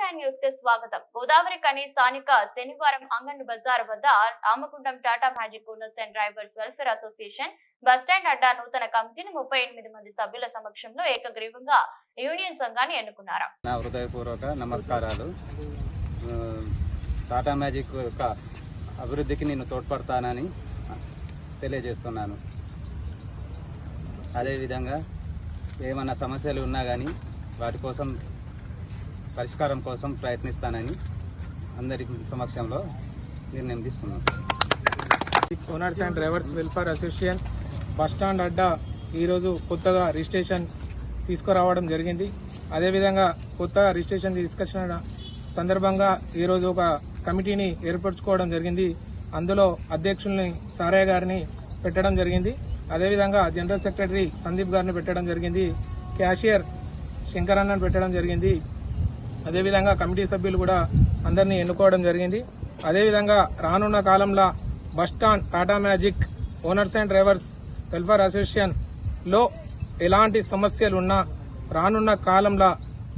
Nine న్యూస్కి స్వాగతం. గోదావరి కని స్థానిక శనివారం అంగన్ బజార్ వద్ద Ramagundam Tata magic owners and drivers welfare association bus stand అడ్డా నూతన కమిటీని ముప్పై ఎనిమిది మంది సభ్యుల సమక్షంలో ఏకగ్రీవంగా యూనియన్ సంఘాన్ని ఎన్నుకున్నారు. నా హృదయపూర్వక నమస్కారాలు. టాటా మ్యాజిక్ యొక్క అభివృద్ధికి నేను తోడ్పడతానని తెలియజేస్తున్నాను. అదేవిధంగా ఏమన్నా సమస్యలు ఉన్నా కానీ వాటి కోసం పరిష్కారం కోసం ప్రయత్నిస్తానని అందరి సమక్షంలో నిర్ణయం తీసుకున్నాను. Owners and drivers welfare association bus stand అడ్డా ఈరోజు కొత్తగా రిజిస్ట్రేషన్ తీసుకురావడం జరిగింది. అదేవిధంగా కొత్తగా రిజిస్ట్రేషన్ తీసుకొచ్చిన సందర్భంగా ఈరోజు ఒక కమిటీని ఏర్పరచుకోవడం జరిగింది. అందులో అధ్యక్షుల్ని సారయ్య గారిని పెట్టడం జరిగింది. అదేవిధంగా జనరల్ సెక్రటరీ సందీప్ గారిని పెట్టడం జరిగింది. క్యాషియర్ శంకరన్నను పెట్టడం జరిగింది. అదేవిధంగా కమిటీ సభ్యులు కూడా అందరినీ ఎన్నుకోవడం జరిగింది. అదేవిధంగా రానున్న కాలంలో bus stand Tata magic owners and drivers welfare అసోసియేషన్లో ఎలాంటి సమస్యలు ఉన్నా రానున్న కాలంలో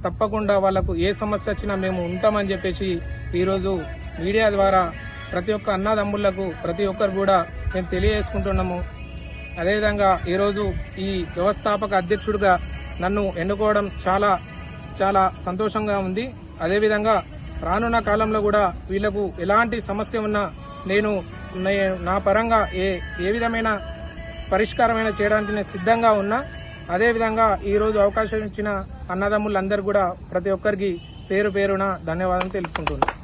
తప్పకుండా వాళ్ళకు ఏ సమస్య వచ్చినా మేము ఉంటామని చెప్పేసి ఈరోజు మీడియా ద్వారా ప్రతి ఒక్క అన్నదమ్ముళ్ళకు ప్రతి ఒక్కరు కూడా మేము తెలియజేసుకుంటున్నాము. అదేవిధంగా ఈరోజు ఈ వ్యవస్థాపక అధ్యక్షుడిగా నన్ను ఎన్నుకోవడం చాలా చాలా సంతోషంగా ఉంది. అదేవిధంగా రానున్న కాలంలో కూడా వీళ్ళకు ఎలాంటి సమస్య ఉన్నా నేను నా పరంగా ఏ ఏ విధమైన పరిష్కారమైన చేయడానికి నేను సిద్ధంగా ఉన్నా. అదేవిధంగా ఈరోజు అవకాశం ఇచ్చిన అన్నదమ్ములందరూ కూడా ప్రతి ఒక్కరికి పేరు పేరున ధన్యవాదాలు తెలుపుకుంటున్నాను